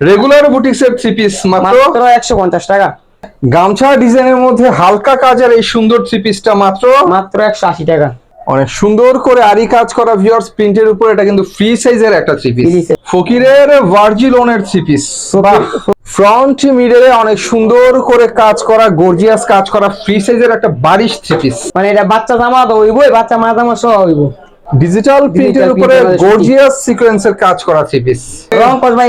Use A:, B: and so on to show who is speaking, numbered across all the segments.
A: Regular বুটিক্সের three piece মাত্র?
B: মাত্র একশো পঞ্চাশ টাকা।
A: গামছা ডিজাইনের মধ্যে হালকা কাজের এই সুন্দর থ্রি পিসটা মাত্র?
B: মাত্র একশো আশি টাকা।
A: অনেক সুন্দর করে আরি কাজ করা ভিউয়ার্স প্রিন্টের উপর এটা কিন্তু ফ্রি সাইজের একটা থ্রি পিস। ফকিরের ভার্জিলোনের থ্রি পিস ফ্রন্ট মিডলে অনেক সুন্দর করে কাজ করা গর্জিয়াস কাজ করা ফ্রি সাইজের একটা বারিশ থ্রি পিস
B: মানে এটা বাচ্চা জামা তো হইব বাচ্চা মা জামা সহ হইব।
A: ডিজিটাল প্রিন্টের উপরে গর্জিয়াস সিকোয়েন্সের কাজ করা থ্রি পিস
B: রং কস ভাই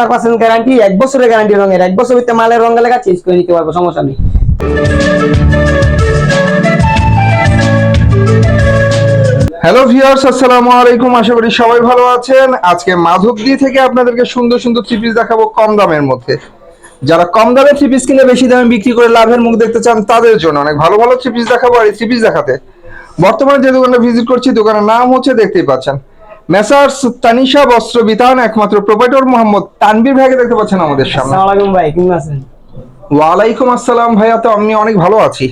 B: এক পার্সেন্ট গ্যারান্টি এক বছরের গ্যারান্টি রঙের। এক বছর ভিতরে মালের রঙ লেখা চেঞ্জ করে নিতে পারব সমস্যা নেই।
A: হ্যালো ভিউয়ার্স আসসালামু আলাইকুম আশা করি সবাই ভালো আছেন। আজকে মাধবদী থেকে আপনাদেরকে সুন্দর সুন্দর থ্রি পিস দেখাবো কম দামের মধ্যে। যারা কম দামে থ্রি পিস কিনে বেশি দামে বিক্রি করে লাভের মুখ দেখতে চান তাদের জন্য অনেক ভালো ভালো থ্রি পিস দেখাবো আর এই থ্রি পিস দেখাতে বর্তমানে যে দোকানটা ভিজিট করছি দোকানের নাম হচ্ছে দেখতেই পাচ্ছেন। মেসার্স তানিশা বস্ত্র বিতান একমাত্র প্রোপাইটর মোহাম্মদ তানবীর ভাইকে দেখতে পাচ্ছেন আমাদের সামনে।
B: আসসালামু আলাইকুম ভাই কেমন আছেন?
A: ওয়ালাইকুম আসসালাম ভাইয়া তো আমি অনেক ভালো আছি।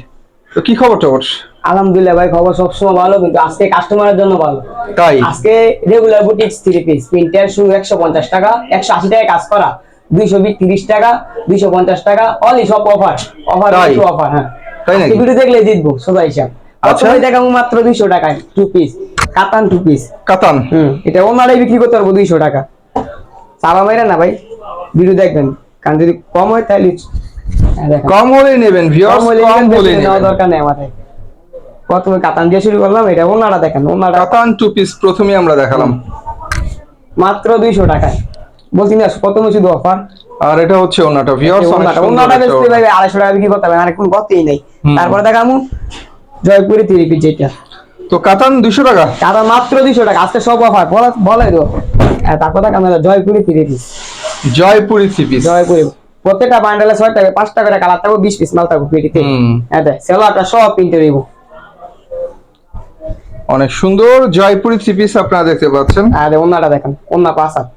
A: তো কি খবর টবর?
B: আলহামদুলিল্লাহ ভাই খবর সবসময় ভালো কিন্তু আজকে কাস্টমারের জন্য ভালো।
A: তাই?
B: আজকে regular boutiques three piece printer শুরু একশো পঞ্চাশ টাকা একশো আশি টাকা কাজ করা দুইশো তিরিশ টাকা দুইশো পঞ্চাশ টাকা অনলি সব অফার অফার অফার হ্যাঁ।
A: তাই?
B: ভিডিও দেখলে জিতবো সোজা হিসাব।
A: আচ্ছা।
B: দেখাবো মাত্র দুইশো টাকায়? টু পিস কাতান টু পিস
A: কাতান?
B: হুম এটা ওনারাই বিক্রি করতে পারব দুইশো টাকা। চালা মাইরা না ভাই ভিডিও দেখবেন। কারণ যদি কম হয় তাহলে হ্যাঁ।
A: কম হলে নেবেন ভিউয়ার্স
B: কম হলে নেবেন, দরকার নেই আমাদের। প্রথমে কাতান দিয়ে শুরু করলাম এটা ওনারা দেখেন ওনারা
A: কাতান টু পিস প্রথমে আমরা দেখালাম।
B: মাত্র দুইশো টাকায়। বলছি না প্রথমে শুধু অফার
A: আর এটা হচ্ছে ওনাটা ভিউয়ার্স
B: ওনাটা ওনাটা বেচতে ভাই আড়াইশো টাকা বিক্রি করতে হবে আর কোনো গতেই নেই। তারপরে দেখামু জয়পুরি থ্রি পিস যেটা।
A: তো কাতান দুশো টাকা?
B: তারা মাত্র দুইশো টাকা আজকে সব অফার বলে তো হ্যাঁ, তারপর দেখাম Jaipuri three piece.
A: Jaipuri three piece.
B: Jaipuri প্রত্যেকটা বান্ডেলে ছয় টাকা পাঁচ টাকা কালার থাকব বিশ পিস মাল থাকব পিটিতে। হ্যাঁ সেলাটা সব প্রিন্টে দিব।
A: অনেক সুন্দর জয়পুরি থ্রি পিস আপনারা দেখতে পাচ্ছেন।
B: আর ওনাটা দেখেন ওনা পাঁচ হাত।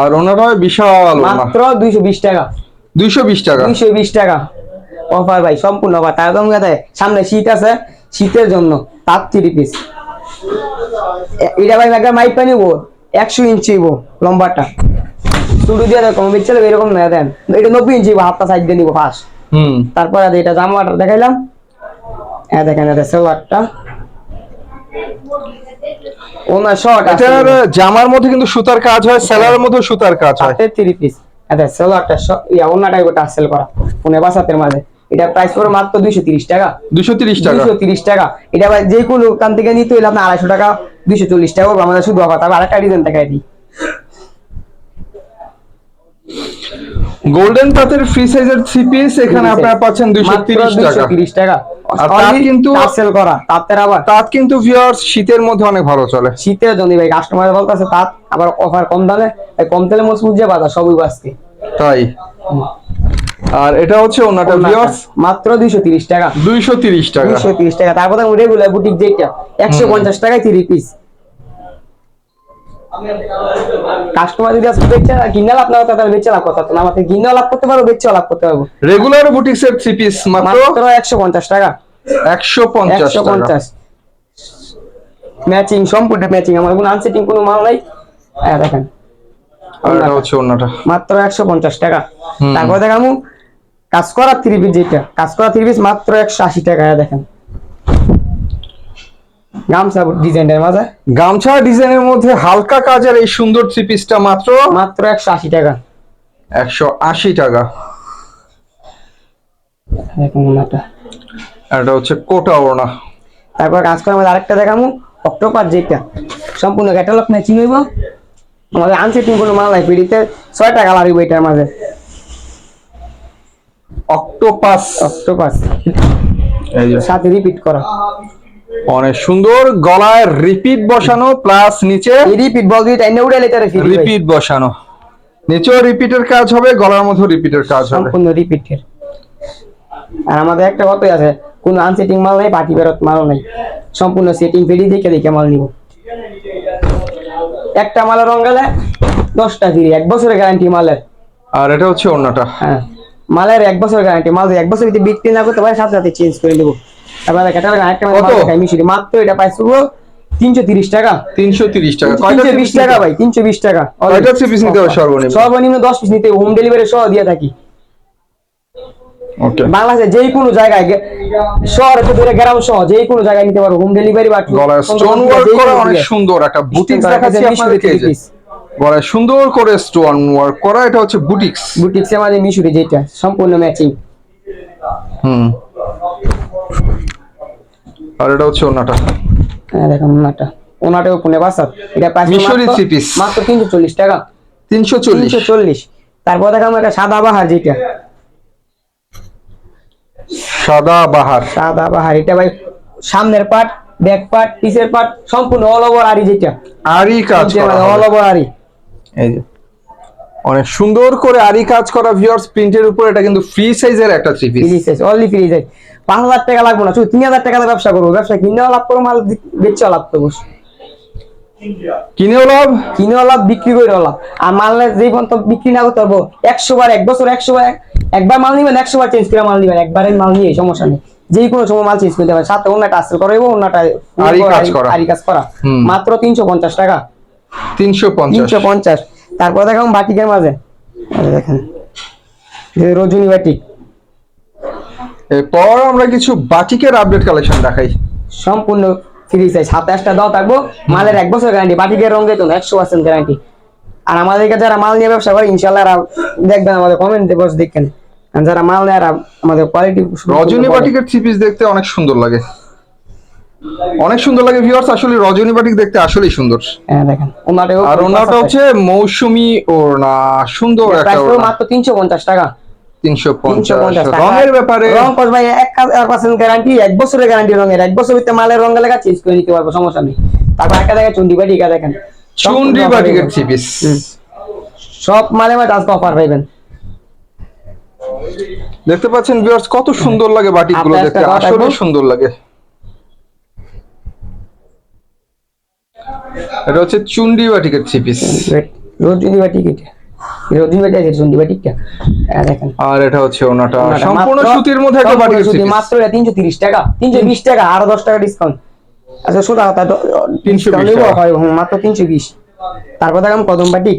A: আর ওনাটা বিশাল
B: মাত্র দুইশো বিশ টাকা।
A: দুইশো বিশ টাকা।
B: দুইশো বিশ টাকা। অফার ভাই সম্পূর্ণ অফার তার দাম দেয়। সামনে শীত আছে শীতের জন্য তার থ্রি পিস এটা ভাই একটা মাইক পানি নিবো একশো ইঞ্চি নিবো লম্বাটা। শুরু দিয়ে দেখো বিচ্ছে এরকম না দেন। এটা নব্বই ইঞ্চি হাতটা সাইড দিয়ে নিবো ফার্স্ট
A: হুম।
B: তারপর এটা জামাটা দেখাইলাম। হ্যাঁ দেখেন এটা সেলোয়ারটা। ওনার শর্ট
A: এটার জামার মধ্যে কিন্তু সুতার কাজ হয় সেলারের মধ্যে সুতার কাজ হয়।
B: থ্রি পিস আচ্ছা সেলোয়ারটা ইয়া ওনাটাই সেল করা বাসাতের মাঝে। এটা প্রাইস পড়ে মাত্র দুইশো তিরিশ টাকা।
A: দুশো তিরিশ টাকা?
B: দুইশো তিরিশ টাকা। এটা ভাই যে কোনো দোকান থেকে নিতে আপনার আড়াইশো টাকা দুইশো চল্লিশ টাকা আমাদের শুধু তারপর আরেকটা ডিজাইন দেখাই দিই।
A: গোল্ডেন পাতের ফ্রি সাইজের থ্রি পিস এখানে আপনারা পাচ্ছেন দুইশো তিরিশ টাকা।
B: টাকা।
A: আর কিন্তু-
B: সেল করা তাদের আবার।
A: তাত কিন্তু ভিউয়ার্স শীতের মধ্যে অনেক ভালো চলে।
B: শীতের জন্য ভাই কাস্টমার বলতেছে তার আবার অফার কম দামে। কম তেলে মজবুত যে বাজার সবই বাঁচতে
A: তাই? আর এটা হচ্ছে ওনাটা ভিউয়ার্স
B: মাত্র দুইশো তিরিশ টাকা।
A: দুইশো তিরিশ টাকা।
B: দুইশো তিরিশ টাকা। তারপর রেগুলার বুটিক যেটা একশো পঞ্চাশ টাকায় থ্রি পিস কাস্টমার যদি আজকে বেচে কিনে লাভ না তাহলে বেচে লাভ হতো না। আমাকে কিনেও লাভ করতে পারব বেচেও লাভ করতে পারব।
A: রেগুলার বুটিক্সের থ্রি পিস মাত্র?
B: মাত্র একশো পঞ্চাশ টাকা।
A: একশো পঞ্চাশ
B: একশো
A: টাকা
B: পঞ্চাশ। ম্যাচিং সম্পূর্ণ ম্যাচিং আমার কোনো আনসেটিং কোনো মাল নাই। হ্যাঁ দেখেন।
A: আর এটা হচ্ছে ওনাটা।
B: মাত্র একশো পঞ্চাশ টাকা।
A: হুম।
B: তারপর দেখামু কাজ করা থ্রি পিস যেটা। কাজ করা থ্রি পিস মাত্র একশো আশি টাকা হ্যাঁ দেখেন। গামছা ডিজাইনের মাঝে।
A: গামছা ডিজাইনের মধ্যে হালকা কাজের এই সুন্দর থ্রি পিসটা মাত্র?
B: মাত্র একশো আশি টাকা।
A: একশো আশি টাকা। এটা হচ্ছে কোটা ওড়না।
B: তারপর কাজ করার মধ্যে আরেকটা দেখামু অক্টোপার যেটা। সম্পূর্ণ ক্যাটালগ ম্যাচিং হইব। আমাদের আনসেটিং কোনো মাল নাই পিড়িতে ছয়টা কালার হইব এটার মাঝে।
A: অক্টোপাস।
B: অক্টোপাস। সাথে রিপিট করা।
A: অনেক সুন্দর গলায় রিপিট বসানো প্লাস নিচে
B: রিপিট বল দুইটা এনে উড়ে লেটারে ফ্রি
A: রিপিট বসানো। নিচেও রিপিটের কাজ হবে গলার মধ্যে রিপিটের কাজ হবে।
B: সম্পূর্ণ রিপিটের আর আমাদের একটা কথাই আছে? কোনো আনসেটিং মাল নাই পার্টি বেরত মাল নাই। সম্পূর্ণ সেটিং ফেরি দেখে দেখে মাল নিব। একটা মালের রং গেলে দশটা ফ্রি এক বছরের গ্যারান্টি মালের।
A: আর এটা হচ্ছে ওড়নাটা
B: হ্যাঁ। মালের এক বছর গ্যারান্টি মাল এক বছর যদি বিক্রি না করতে পারে সাথে সাথে চেঞ্জ করে দেবো। তারপরে ক্যাটালগ আরেকটা মিশরি মাত্র এটা পাইছো তিনশো তিরিশ টাকা।
A: তিনশো তিরিশ টাকা।
B: তিনশো বিশ টাকা ভাই তিনশো বিশ টাকা।
A: piece নিতে হবে সর্বনিম্ন?
B: সর্বনিম্ন? দশ পিস নিতে হোম ডেলিভারি সহ দিয়ে থাকি।
A: ওকে
B: বাংলাদেশে যে কোনো জায়গায় শহরে তো ধরে গ্রাম সহ যে কোনো জায়গায় নিতে পারো হোম ডেলিভারি বা
A: অনেক সুন্দর একটা বুটিক্স দেখাচ্ছি আপনাদেরকে গলায় সুন্দর করে স্টোন ওয়ার্ক করা এটা হচ্ছে বুটিক্স।
B: বুটিক্স আমাদের মিশুরি যেটা সম্পূর্ণ ম্যাচিং।
A: হুম। আর এটা হচ্ছে ওনাটা।
B: হ্যাঁ দেখুন ওনাটা। ওনাটা ওপনে বাসাত এটা প্রাইস
A: মিশরি three piece।
B: মাত্র তিনশো চল্লিশ টাকা।
A: তিনশো চল্লিশ।
B: তিনশো চল্লিশ। তারপর দেখাম একটা সাদা বাহার যেটা।
A: সাদা বাহার।
B: সাদা বাহার এটা ভাই সামনের পার্ট ব্যাক পার্ট পিসের পার্ট সম্পূর্ণ অল ওভার আরি যেটা।
A: আরই কাজ
B: অল ওভার আরি
A: এই যে। অনেক সুন্দর করে আরই কাজ করা ভিউয়ার্স প্রিন্টের উপর এটা কিন্তু ফ্রি সাইজের একটা three piece
B: free size only free size পাঁচ হাজার টাকা লাগবে না শুধু তিন হাজার টাকা দিয়ে ব্যবসা করব। ব্যবসা কিনেও লাভ করব মাল বেচেও লাভ করব।
A: কিনেও লাভ?
B: কিনেও লাভ বিক্রি করেও লাভ। আর মাল যেই পর্যন্ত বিক্রি না করতে পারব একশো বার এক বছর একশো বার একবার মাল নিবেন একশো বার চেঞ্জ করে মাল নিবেন। একবারে মাল নিয়ে সমস্যা নেই। যে কোনো সময় মাল চেঞ্জ করতে পারেন। সাথে অন্যটা আসল করাইবো অন্যটা
A: আরি কাজ করা।
B: আরি কাজ করা। মাত্র তিনশো পঞ্চাশ টাকা।
A: তিনশো পঞ্চাশ।
B: তিনশো পঞ্চাশ। তারপর দেখাম বাটিকের মাঝে। দেখেন। রজনী বাটিক।
A: এরপর আমরা কিছু বাটিকের আপডেট কালেকশন দেখাই।
B: সম্পূর্ণ ফ্রি সাইজ সাতাশটা দাও থাকব। মালের এক বছর গ্যারান্টি বাটিকের রঙ যেত একশো পার্সেন্ট গ্যারান্টি আর আমাদের কাছে যারা মাল নিয়ে ব্যবসা করে ইনশাল্লাহ দেখবেন আমাদের কমেন্ট বস দেখেন। আর যারা মাল নেয় আমাদের কোয়ালিটি
A: রজনী বাটিকের থ্রি পিস দেখতে অনেক সুন্দর লাগে। অনেক সুন্দর লাগে ভিউয়ার্স আসলে রজনী বাটিক দেখতে আসলেই সুন্দর।
B: হ্যাঁ দেখেন। ওনাটাও
A: আর ওনাটা হচ্ছে মৌসুমি ওড়না সুন্দর একটা
B: প্রাইস মাত্র তিনশো পঞ্চাশ টাকা।
A: তিনশো
B: তিনশো
A: পঞ্চাশ
B: পঞ্চাশ টাকা।
A: রঙের ব্যাপারে
B: রং কস ভাই এক পার্সেন্ট গ্যারান্টি এক বছরের গ্যারান্টি রঙের। এক বছর ভিতরে মালের রঙ লেখা চেঞ্জ করে নিতে পারব সমস্যা নেই। তারপর একটা দেখেন চন্ডি বাটিকা দেখেন।
A: চুন্ডি বাটিকের থ্রি পিস
B: সব মালে মাঝে আজকে অফার পাইবেন
A: দেখতে পাচ্ছেন ভিউয়ার্স কত সুন্দর লাগে
B: বাটিকগুলো
A: দেখতে।
B: একটা
A: আসলে সুন্দর লাগে। এটা হচ্ছে চুন্ডি বাটিকের থ্রি পিস।
B: রজনী বাটিক এটা রজনী বাটি আছে চন্ডি বাটিকটা দেখেন।
A: আর এটা হচ্ছে ওনাটা।
B: ওনাটা
A: সম্পূর্ণ সুতির মধ্যে একটা
B: সম্পূর্ণ সুতি, মাত্র তিনশো তিরিশ টাকা। তিনশো বিশ টাকা আরও দশ টাকা ডিসকাউন্ট আচ্ছা সোজা কথা
A: 320 টাকা।
B: হয় মাত্র তিনশো বিশ। তারপর দেখাম কদম বাটিক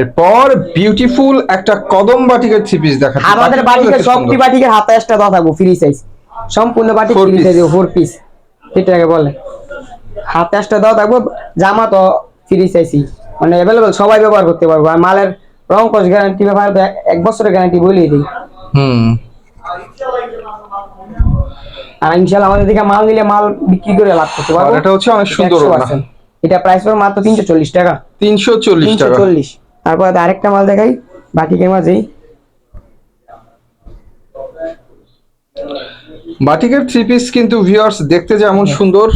A: এরপর বিউটিফুল একটা কদম বাটিকের থ্রি পিস দেখা
B: আমাদের বাটিকে সবটি বাটিকে হাতে একটা থাকব ফ্রি সাইজ সম্পূর্ণ বাটি
A: Four
B: ফ্রি ফোর পিস এটাকে বলে। হাতে একটা দাও থাকব জামা তো ফ্রি সাইজই মানে অ্যাভেলেবল সবাই ব্যবহার করতে পারব। আর মালের রং কস গ্যারান্টি ব্যবহার তো এক- বছরের গ্যারান্টি বলেই দিই।
A: হুম।
B: আর ইনশাল্লাহ আমাদের দিকে মাল নিলে মাল বিক্রি করে লাভ করতে পারব।
A: এটা হচ্ছে অনেক সুন্দর ওড়না।
B: 100% এটা প্রাইস পড়বে মাত্র তিনশো চল্লিশ টাকা।
A: তিনশো চল্লিশ
B: তিনশো
A: টাকা
B: চল্লিশ। তারপর আরেকটা মাল দেখাই। বাটিকের মাঝেই।
A: বাটিকের থ্রি পিস কিন্তু ভিউয়ার্স দেখতে যেমন সুন্দর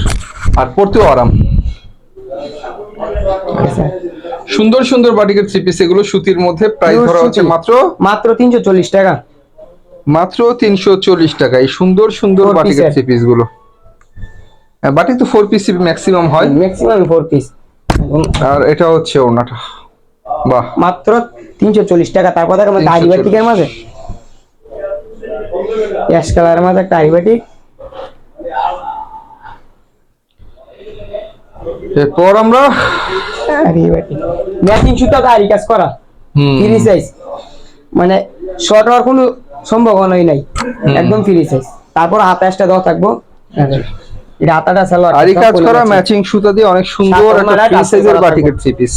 A: আর পড়তেও আরাম।
B: আচ্ছা।
A: সুন্দর সুন্দর বাটিকের থ্রি পিস এগুলো সুতির মধ্যে প্রাইস ধরা হচ্ছে মাত্র?
B: মাত্র তিনশো চল্লিশ টাকা।
A: মাত্র তিনশো চল্লিশ টাকা। এই সুন্দর সুন্দর বাটিকের থ্রি পিসগুলো। হ্যাঁ, বাটিক তো ফোর পিস ম্যাক্সিমাম হয়।
B: ম্যাক্সিমাম ফোর পিস
A: আর এটা হচ্ছে ওনাটা বাহ।
B: মাত্র তিনশো চল্লিশ টাকা। তারপর দেখো আমাদের
A: 340
B: আরিবাটিকের মাঝে। অ্যাশ কালারের মাঝে একটা আরিবাটিক
A: এরপর আমরা
B: আরিবাটিক ম্যাচিং সুতো আরি কাজ করা। ফ্রি সাইজ মানে শর্ট হওয়ার কোনো সম্ভাবনাই নাই। একদম ফ্রি সাইজ তারপর হাতে একটা দেওয়া থাকব। এটা হাতাটা সালোয়ার
A: আরি কাজ করা ম্যাচিং সুতা দিয়ে অনেক সুন্দর একটা ফ্রি সাইজের
B: করা
A: বাটিকের থ্রি পিস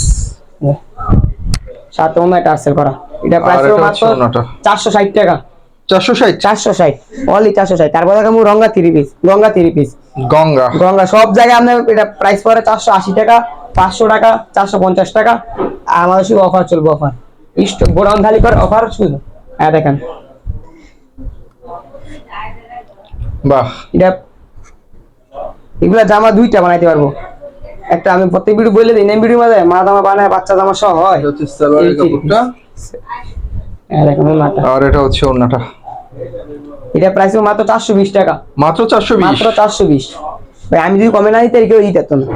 B: সাথে অন্য টার্সেল করা। এটা প্রাইস মাত্র
A: হচ্ছে ওনাটা।
B: চারশো ষাট টাকা।
A: চারশো ষাট?
B: চারশো ষাট। অনলি চারশো ষাট। তারপর দেখো Ranga three piece Ganga three piece
A: Ganga.
B: Ganga সব জায়গায় আপনার এটা প্রাইস পড়ে চারশো আশি টাকা পাঁচশো টাকা চারশো পঞ্চাশ টাকা। আর আমাদের শুধু অফার চলবে অফার ইস্ট গোডাউন করে অফার শুধু। হ্যাঁ দেখেন।
A: বাহ।
B: এটা এগুলা জামা দুইটা বানাইতে পারব। একটা আমি প্রত্যেক ভিডিও বলে দিই নেম ভিডিও মাঝে মা জামা বানায় বাচ্চা জামা সহ হয়।
A: সালোয়ারের কাপড়টা। আর এটা হচ্ছে ওনাটা।
B: এটা প্রাইস মাত্র চারশো বিশ টাকা।
A: মাত্র চারশো বিশ?
B: মাত্র চারশো বিশ। ভাই আমি যদি কমে না দিতে কেউ দিতে পারতো না।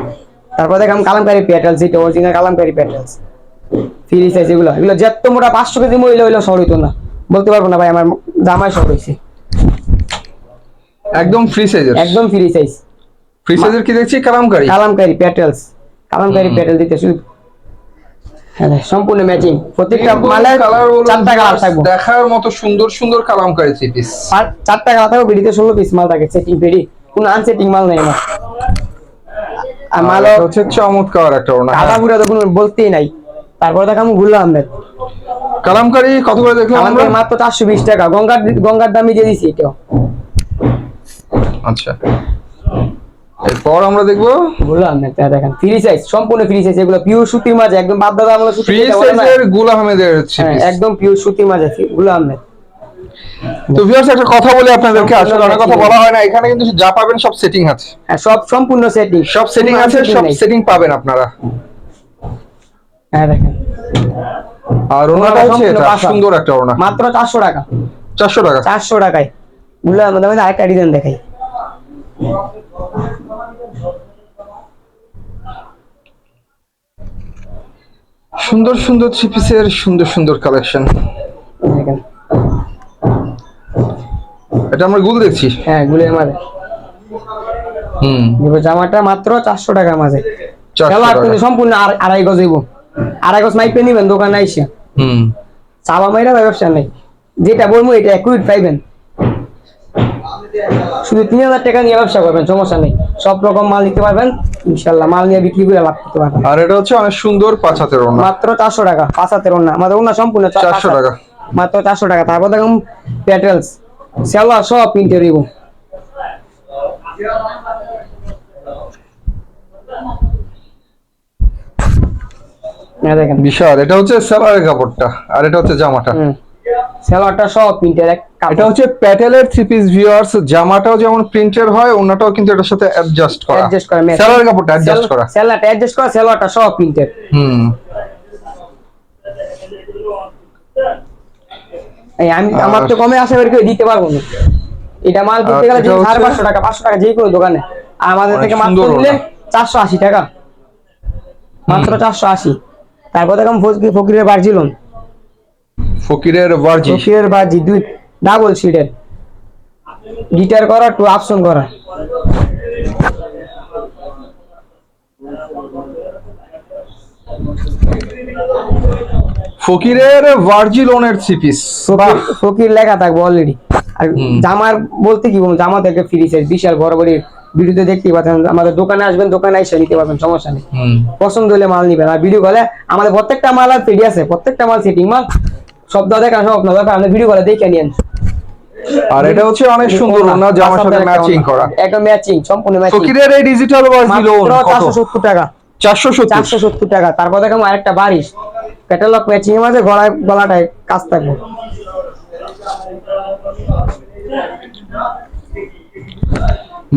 B: তারপর দেখলাম কালামকারি প্যাটেলস এটা original Kalamkari petals free size এগুলো। এগুলো যত মোটা পাঁচশো কেজি মহিলা হইলেও সর হইতো না। বলতে পারব না ভাই আমার জামাই সর হয়েছে
A: একদম ফ্রি সাইজের
B: একদম ফ্রি সাইজ
A: ফ্রি সাইজের কি দেখছি? কালামকারি।
B: কালামকারি প্যাটেলস কালামকারি প্যাটেল দিতে শুধু হ্যাঁ সম্পূর্ণ ম্যাচিং প্রত্যেকটা মালে চারটা কালার থাকব।
A: দেখার মতো সুন্দর সুন্দর কালামকারি থ্রি পিস
B: আর চারটা কালার থাকবে বিডিতে পিস মাল থাকে সেটিং কোনো আনসেটিং মাল নেই আমার। আর মাল
A: হচ্ছে চমৎকার একটা ওড়না
B: কাদা পুরা তো কোনো বলতেই নাই। তারপর দেখ আমি ঘুরলাম আহমেদ।
A: কালামকারি কত করে দেখলাম আমরা?
B: আমাদের মাত্র চারশো বিশ টাকা। গঙ্গার গঙ্গার দামই দিয়ে দিছি এটাও।
A: আচ্ছা। এরপর আমরা দেখব
B: ঘুরলাম আহমেদ দেখেন ফ্রি সাইজ সম্পূর্ণ ফ্রি সাইজ এগুলো পিওর সুতির মাঝে একদম বাপ দাদা আমলে সুতি
A: ফ্রি সাইজের গুল আহমেদের থ্রি
B: হ্যাঁ, একদম পিওর সুতির মাঝে গুলো আহমেদ
A: তো ভিউয়ার্স একটা কথা বলি আপনাদেরকে আসলে অনেক কথা বলা হয় না এখানে কিন্তু যা পাবেন সব সেটিং আছে।
B: হ্যাঁ সব সম্পূর্ণ সেটিং
A: সব সেটিং আছে সব সেটিং পাবেন আপনারা।
B: হ্যাঁ দেখেন।
A: আর ওনাটা হচ্ছে এটা। সুন্দর একটা ওনা
B: মাত্র চারশো টাকা।
A: চারশো টাকা?
B: চারশো টাকায়। গুলো আমাদের মধ্যে আরেকটা ডিজাইন দেখাই।
A: সুন্দর সুন্দর থ্রি পিসের সুন্দর সুন্দর কালেকশন এটা আমরা গুল দেখছি?
B: হ্যাঁ গুলের মাঝে
A: হুম।
B: জামাটা মাত্র চারশো টাকার মাঝে। সম্পূর্ণ আর- আড়াই গজ হইব। আড়াই গজ মাইপে নিবেন দোকানে আইসে।
A: হুম।
B: চাবা মাইরা ব্যবসা নেই। যেটা বলব এটা একুইট পাইবেন। শুধু তিন হাজার টাকা নিয়ে ব্যবসা করবেন সমস্যা নেই। সব রকম মাল নিতে পারবেন। ইনশাল্লাহ মাল নিয়ে বিক্রি করে লাভ করতে পারবেন।
A: আর এটা হচ্ছে অনেক সুন্দর পাঁচ হাতের
B: মাত্র চারশো টাকা পাঁচ হাতের ওনা আমাদের ওনা সম্পূর্ণ চা-
A: চারশো
B: পাঁচ হাত।
A: টাকা।
B: মাত্র চারশো টাকা। তারপর দেখুন প্যাটেলস সেলোয়ার সব দেখেন।
A: বিশাল এটা হচ্ছে স্যালারের কাপড়টা আর এটা হচ্ছে জামাটা।
B: সেলোয়ারটা সব প্রিন্টের
A: এটা হচ্ছে প্যাটেলের থ্রি পিস ভিউয়ার্স জামাটাও যেমন প্রিন্টের হয় ওনাটাও কিন্তু এটার সাথে অ্যাডজাস্ট করা।
B: অ্যাডজাস্ট করা।
A: স্যালারের কাপড়টা অ্যাডজাস্ট করা।
B: সেলোয়ারটা অ্যাডজাস্ট করা সেলোয়ারটা সব প্রিন্টের
A: হুম।
B: এই আমি আমার তো কমে আশা করি দিতে পারব না। এটা মাল কিনতে
A: আর
B: গেলে
A: হচ্ছে-
B: সাড়ে পাঁচশো টাকা পাঁচশো টাকা যে কোনো দোকানে। আর আমাদের থেকে মাত্র
A: ওটা।
B: চারশো আশি টাকা। মাত্র চারশো আশি। তারপর দেখলাম ফকির ফকিরের বার্জিলন
A: ফকিরের ভার্জি
B: ফকিরের বার্জি দুই ডাবল সিটের গিটার করা টু অপশন করা।
A: ফকিরের ভার্জি লোনের থ্রি পিস।
B: ফকির লেখা থাকবে অলরেডি আর জামার বলতে কি বলব জামা থেকে ফ্রি সাইজ বিশাল বড় বড় ভিডিওতে দেখতে পাচ্ছেন। আমাদের দোকানে আসবেন দোকানে এসে নিতে পারবেন সমস্যা নেই। পছন্দ হলে মাল নিবেন। আর ভিডিও কলে আমাদের প্রত্যেকটা মাল আর পেডি আছে প্রত্যেকটা মাল সেটিং মাল। সব দাদা কারণ সব দাদা আপনি ভিডিও কলে দেখে নিন
A: আর এটা হচ্ছে অনেক সুন্দর ওনা জামার সাথে ম্যাচিং করা।
B: একদম ম্যাচিং সম্পূর্ণ ম্যাচিং
A: ফকিরের এই ডিজিটাল কত?
B: চারশো সত্তর টাকা।
A: চারশো সত্তর?
B: চারশো সত্তর টাকা। তারপর দেখো আরেকটা বারিশ ক্যাটালগ ম্যাচিং এর মাঝে গলায় গলাটায় কাজ থাকবে।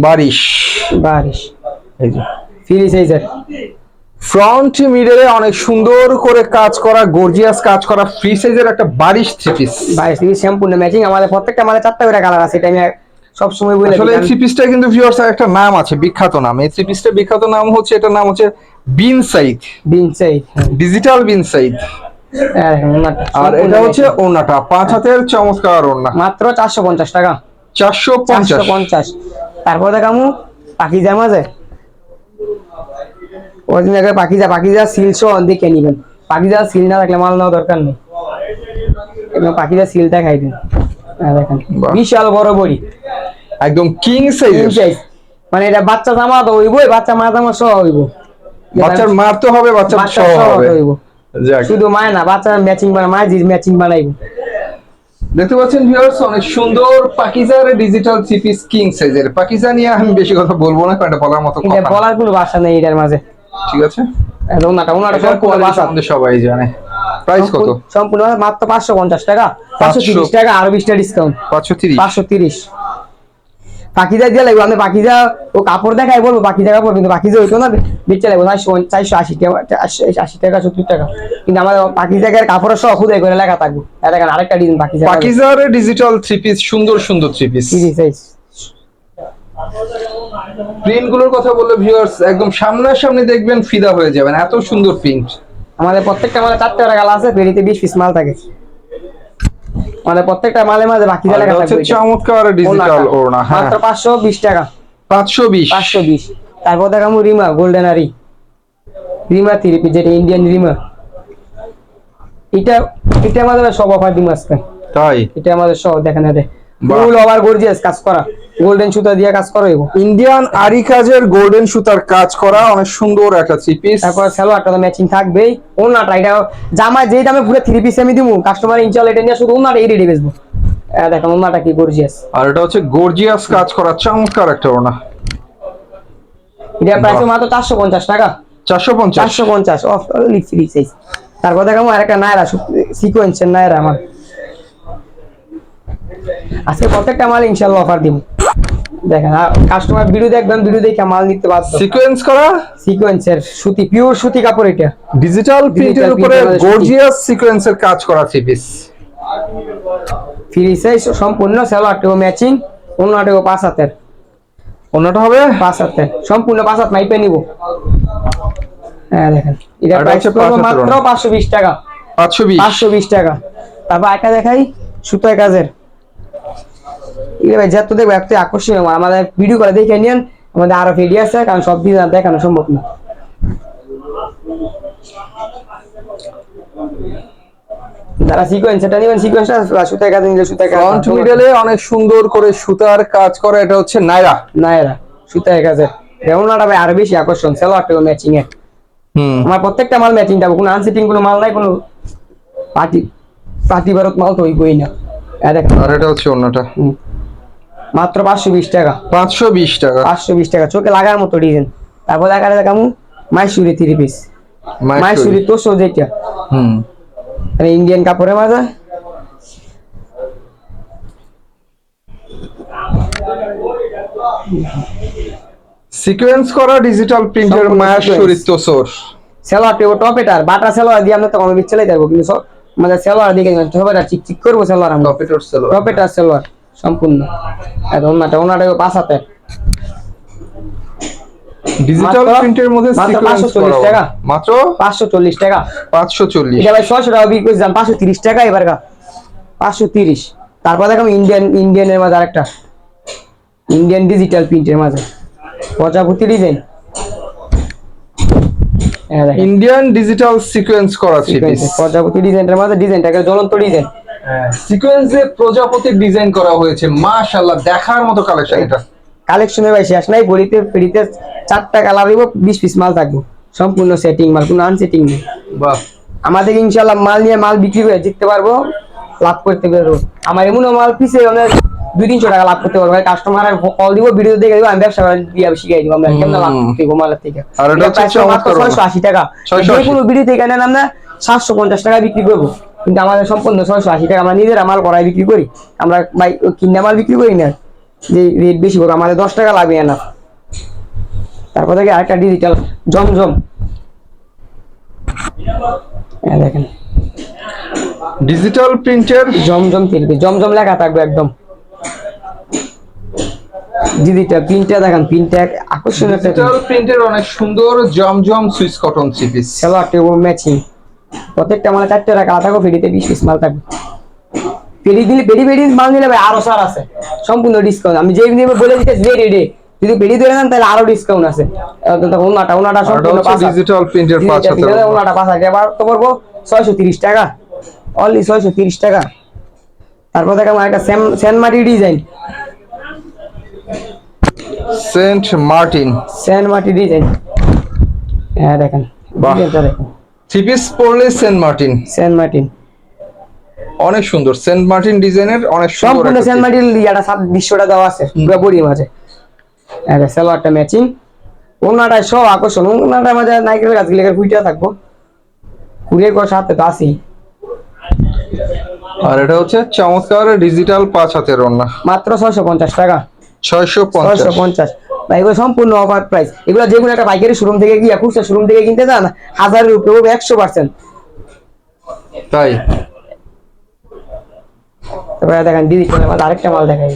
A: বারিশ।
B: বারিশ।
A: এই যে।
B: ফ্রি সাইজের
A: ফ্রন্ট মিডলে অনেক সুন্দর করে কাজ করা গর্জিয়াস কাজ করা ফ্রি সাইজের একটা বারিশ থ্রি পিস
B: বারিশ থেকে সম্পূর্ণ ম্যাচিং আমাদের প্রত্যেকটা মালে চারটা করে কালার আছে এটা আমি সব সময় বলে
A: আসলে এই থ্রি পিসটা কিন্তু ভিউয়ার্স একটা নাম আছে বিখ্যাত নাম। এই থ্রি পিসটা বিখ্যাত নাম হচ্ছে এটার নাম হচ্ছে বিন সাইদ
B: বিন সাইজ
A: ডিজিটাল বিন সাইদ আর এটা হচ্ছে ওনাটা পাঁচ হাতের চমৎকার ওনা
B: মাত্র চারশো পঞ্চাশ টাকা।
A: চারশো পঞ্চাশ।
B: পঞ্চাশ। তারপর দেখামু পাখি মাঝে ওদিন আগে পাখিজা পাখিজা সিল সহ দেখে নিবেন। পাখিজা সিল না থাকলে মাল নেওয়া দরকার নেই। এবং পাখিজা সিলটা খাই দিন। হ্যাঁ, দেখেন। বিশাল বড় বড়ি।
A: একদম কিং
B: সাইজ। মানে এটা বাচ্চা জামা তো হইবই বাচ্চা মা জামা সহ হইব।
A: বাচ্চার মারতে হবে
B: বাচ্চা
A: সহ হবে।
B: হইব। শুধু মায় না বাচ্চা ম্যাচিং বানা মায় ম্যাচিং বানাইব।
A: দেখতে পাচ্ছেন ভিউয়ার্স অনেক সুন্দর পাকিজার ডিজিটাল থ্রি পিস কিং সাইজের পাকিজা নিয়ে আমি বেশি কথা বলব না কারণ এটা বলার মতো কথা
B: বলার কোনো ভাষা নেই এটার মাঝে।
A: ঠিক আছে?
B: ওনাটা ওনাটা সম্পূর্ণ
A: quality
B: ভাষা
A: সম্বন্ধে সবাই জানে। প্রাইস কত?
B: সম্পূর্ণ- মাত্র পাঁচশো পঞ্চাশ টাকা। পাঁচশো তিরিশ
A: 500
B: টাকা আরও ডিসকাউন্ট
A: পাঁচশো তিরিশ?
B: পাঁচশো তিরিশ। পাখিজা দিয়ে লাগবে আমি পাখিজা ও কাপড় দেখাই বলব পাখিজা কাপড় কিন্তু পাখিজা হইতো না বেচে লাগবে চারশো চারশো আশি টাকা আশি টাকা সত্তর টাকা। কিন্তু আমার আমাদের পাখিজাকের কাপড়ের সব খুদাই করে লেখা থাকবে। আর দেখেন আরেকটা ডিজাইন পাখিজা
A: পাকিজার ডিজিটাল থ্রি পিস সুন্দর সুন্দর থ্রি পিস
B: তিরিশ সাইজ
A: প্রিন্টগুলোর কথা বললে ভিউয়ার্স একদম সামনাসামনি দেখবেন ফিদা হয়ে যাবেন এত সুন্দর প্রিন্ট
B: আমাদের প্রত্যেকটা মালে চারটে করে গালা আছে পেরিতে বিশ পিস মাল থাকে। মানে প্রত্যেকটা মালে মাঝে বাকি লেখা
A: এটা হচ্ছে চমৎকার ডিজিটাল। ওড়না হ্যাঁ।
B: মাত্র পাঁচশো বিশ টাকা।
A: পাঁচশো বিশ।
B: পাঁচশো বিশ। তারপর দেখামু রিমা গোল্ডেন আরি রিমা থ্রি পিস যেটা ইন্ডিয়ান রিমা। এটা এটা আমাদের সব অফার দিম আজকে
A: তাই?
B: এটা আমাদের সব দেখেন। ফুল ওভার গর্জিয়াস কাজ করা। গোল্ডেন সুতা দিয়ে কাজ করা হইব।
A: ইন্ডিয়ান আরি কাজের গোল্ডেন সুতার কাজ করা অনেক সুন্দর একটা থ্রি পিস
B: তারপর সালোয়ারটা তো ম্যাচিং থাকবেই। ওনাটা এটা জামা যেই দামে পুরো থ্রি পিস আমি দিমু কাস্টমার ইনশাল এটা নিয়ে শুধু ওনাটা এই রেডি বেচবো দেখেন ওনাটা কি গর্জিয়াস
A: আর এটা হচ্ছে গর্জিয়াস কাজ করা চমৎকার একটা ওনা
B: এটা প্রাইস মাত্র চারশো পঞ্চাশ টাকা।
A: চারশো পঞ্চাশ।
B: চারশো পঞ্চাশ অফ লিখছি লিখছি তারপর দেখাবো আরেকটা নায়রা সিকোয়েন্সের নায়রা আমার। আজকে প্রত্যেকটা মাল ইনশাল্লাহ অফার দিব। দেখেন কাস্টমার ভিডিও দেখবেন ভিডিও দেখে মাল নিতে বাধ্য।
A: সিকোয়েন্স করা?
B: সিকোয়েন্সের সুতি পিওর সুতি কাপড় এটা।
A: ডিজিটাল প্রিন্টের উপরে গর্জিয়াস সিকোয়েন্সের কাজ করা থ্রি পিস
B: ফ্রি সাইজ সম্পূর্ণ সালোয়ারটিও ম্যাচিং অন্যটিও পাঁচ হাতের।
A: অন্যটা হবে?
B: পাঁচ হাতের। সম্পূর্ণ পাঁচ হাত মাইপে নিব। হ্যাঁ দেখেন এটা প্রাইস মাত্র
A: ওড়না।
B: পাঁচশো বিশ টাকা।
A: পাঁচশো বিশ।
B: পাঁচশো বিশ টাকা। তারপর একটা দেখাই সুতার কাজের। এগুলো ভাই যত দেখব এত আকর্ষণীয়। আমাদের ভিডিও করে দেখে নিন আমাদের আরও ভিডিও আছে কারণ সব দিন দেখানো সম্ভব না। যারা সিকোয়েন্স নেবেন সিকোয়েন্সটা সুতার কাজে নিলে সুতার কাজ
A: ফ্রন্ট মিডলে অনেক সুন্দর করে সুতার কাজ করা এটা হচ্ছে নাইরা
B: না সুতার কাজে রেওনাটা ভাই আরও বেশি আকর্ষণ সেলোয়ারটা ম্যাচিং এর
A: হুম।
B: আমার প্রত্যেকটা মাল ম্যাচিং কোনো আনসিটিং কোনো মাল নাই কোনো পার্টি পার্টি ভারত মাল তো না।
A: আর এটা হচ্ছে অন্যটা।
B: মাত্র পাঁচশো বিশ টাকা।
A: পাঁচশো বিশ টাকা।
B: পাঁচশো বিশ টাকা। চোখে লাগার মতো ডিজাইন তারপর দেখা দেখামু মাইসুরি থ্রি পিস
A: মাইসুরি।
B: মাইসুরি তোষো যেটা
A: হুম।
B: ইন্ডিয়ান কাপড়ের মাঝে
A: সিকোয়েন্স করা ডিজিটাল প্রিন্টের
B: সম্পূর্ণ
A: মায়াশ্বরী
B: sequence।
A: তোসর
B: সেলোয়ার টেবো টপ এটার বাটা সেলোয়ার দিয়ে আমরা তো কোনো চলে যাব কিন্তু সব মানে সেলোয়ার দিকে এটা চিক চিক করব সেলোয়ার আমরা। টপ এটার সেলোয়ার। সম্পূর্ণ। আর ওনাটা ওনাটা পাঁচ হাতে
A: ডিজিটাল প্রিন্টের মধ্যে সিকোয়েন্স
B: 540 টাকা।
A: মাত্র?
B: পাঁচশো চল্লিশ টাকা।
A: পাঁচশো চল্লিশ।
B: এটা ভাই ছয়শো টাকা বিক্রি করছিলাম পাঁচশো তিরিশ টাকা এবার পাঁচশো তিরিশ। তারপর দেখো ইন্ডিয়ান ইন্ডিয়ানের মাঝে আরেকটা। ইন্ডিয়ান ডিজিটাল প্রিন্টের মাঝে। প্রজাপতি ডিজাইন
A: ইন্ডিয়ান ডিজিটাল সিকোয়েন্স করা পিস
B: প্রজাপতি ডিজাইনটার মাঝে ডিজাইনটাকে জ্বলন্ত ডিজাইন
A: সিকোয়েন্সে প্রজাপতির ডিজাইন করা হয়েছে। মাশাআল্লাহ দেখার মতো কালেকশন এটা।
B: কালেকশনের ভাই শেষ নাই বড়িতে ফেরিতে চারটা কালার দিব বিশ পিস মাল থাকব। সম্পূর্ণ সেটিং মাল কোনো আনসেটিং নেই।
A: বাহ।
B: আমাদের ইনশাল্লাহ মাল নিয়ে মাল বিক্রি করে জিততে পারব লাভ করতে পারব। আমার এমন মাল পিছে আমরা দুই তিনশো টাকা লাভ করতে পারব। কাস্টমার কল দিব ভিডিও দেখে দিব আমি ব্যবসা দিয়ে শিখাই দিব আমরা কেমন লাভ। করতে মালের থেকে। ছয়শো আশি টাকা।
A: 680
B: যে কোনো ভিডিও থেকে নেন আমরা সাতশো পঞ্চাশ টাকা বিক্রি করব। কিন্তু আমাদের সম্পূর্ণ ছয়শো আশি টাকা আমরা নিজেরা মাল করাই বিক্রি করি। আমরা ভাই কিনা মাল বিক্রি করি না। যে রেট বেশি করব আমাদের দশ টাকা লাগবে না। তারপর থেকে আরেকটা ডিজিটাল জমজম। হ্যাঁ দেখেন।
A: ডিজিটাল প্রিন্টের
B: জমজম তিলবি জমজম লেখা থাকবে একদম। ডিজিটাল প্রিন্টটা দেখেন প্রিন্টটা আকর্ষণীয়
A: ডিজিটাল প্রিন্টের অনেক সুন্দর Zamzam Swiss cotton three piece
B: salwar matching প্রত্যেকটা মালে চারটে টাকা থাকো ফেরিতে বিশ পিস মাল থাকবে। ফেরি দিলে পেরি পেরি মাল নিলে ভাই আরও সার আছে। সম্পূর্ণ ডিসকাউন্ট আমি যেই দিনে বলে দিতেছি রেডি রেডি যদি পেরি ধরে নেন তাহলে আরও ডিসকাউন্ট আছে। ওনাটা ওনাটা সম্পূর্ণ
A: ডিজিটাল প্রিন্টের পাঁচ
B: print ওনাটা পাঁচ হাজার। এবার তো পড়ব ছয়শো তিরিশ টাকা। অনলি ছয়শো তিরিশ টাকা। তারপর দেখাবো একটা সেন সেনমারি ডিজাইন
A: সেন্ট মার্টিন
B: সেনমাটি ডিজাইন হ্যাঁ দেখেন।
A: বাহ।
B: দেখেন।
A: থ্রিপিস পড়লে পরলে সেন্ট মার্টিন
B: সেন্ট মার্টিন
A: অনেক সুন্দর। সেন্ট মার্টিন ডিজাইনের অনেক সুন্দর
B: সম্পূর্ণ সেন্ট মার্টিন ইয়াটা বিশ্বটা টাকা আছে পুরো বড়ি মাঝে। এটা সালোয়ারটা ম্যাচিং ওনাটা সব আকর্ষণ। ওনাটা মাঝে নাইকের কাছে গিলে কুইটা থাকব। কুড়িয়ে কো সাথে তো আসি
A: আর এটা হচ্ছে চমৎকার ডিজিটাল পাঁচ হাতের ওনা
B: মাত্র 650 টাকা।
A: 650
B: 650 বা এগুলো সম্পূর্ণ অফার প্রাইস এগুলো যে কোনো একটা পাইকারি শোরুম থেকে গিয়ে খুচরা শোরুম থেকে কিনতে যান হাজারের উপরে একশো পার্সেন্ট
A: তাই?
B: তারপরে দেখেন ডিজিটাল মাল আরেকটা মাল দেখাই।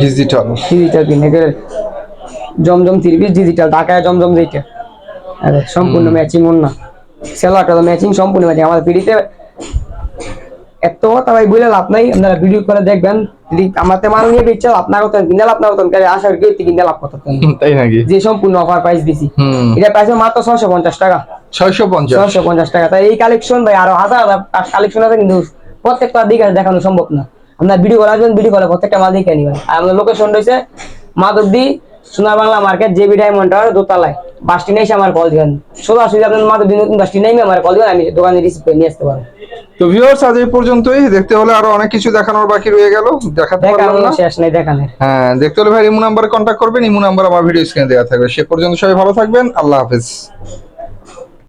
A: ডিজিটাল
B: ডিজিটাল কিনে গেলে জমজম তিরবি ডিজিটাল ঢাকায় জমজম যেটা আরে সম্পূর্ণ ম্যাচিং ওর না। তো ম্যাচিং সম্পূর্ণ ম্যাচিং আমাদের পিড়িতে এত কথা ভাই বলে লাভ নাই আপনারা ভিডিও করে দেখবেন যদি আমাদের মাল নিয়ে বেচছে আপনার কথা কিনে লাভ না হতেন আশা করি কি কিনে লাভ করতেন।
A: তাই নাকি?
B: যে সম্পূর্ণ অফার প্রাইস দিছি। এটা প্রাইস মাত্র ছয়শো পঞ্চাশ টাকা।
A: ছয়শো পঞ্চাশ?
B: ছয়শো পঞ্চাশ টাকা। তাই এই কালেকশন ভাই আরও হাজার হাজার কালেকশন আছে কিন্তু প্রত্যেকটা দিকে দেখানো সম্ভব না। আপনার ভিডিও করে আসবেন ভিডিও করে প্রত্যেকটা মাল দেখে নিবেন। আর আমাদের লোকেশন রয়েছে Madhabdi Sona Bangla market JB diamond tower দোতলায়। বাসটি নেই আমার কল দিবেন। সোজাসুজি আপনার মাধবদি নতুন বাসটি নেই আমার কল দিবেন আমি দোকানে রিসিভ করে নিয়ে আসতে পারব।
A: তো ভিউয়ার্স আজ এই পর্যন্তই। দেখতে হলে আরও অনেক কিছু দেখানোর বাকি রয়ে গেল। দেখাতে পারলাম না।
B: শেষ নেই দেখানোর।
A: হ্যাঁ দেখতে হলে ভাই ইমু নাম্বারে কন্টাক্ট করবেন। ইমু নাম্বার আমার ভিডিও স্ক্রিনে দেওয়া থাকবে। সে পর্যন্ত সবাই ভালো থাকবেন। আল্লাহ হাফেজ।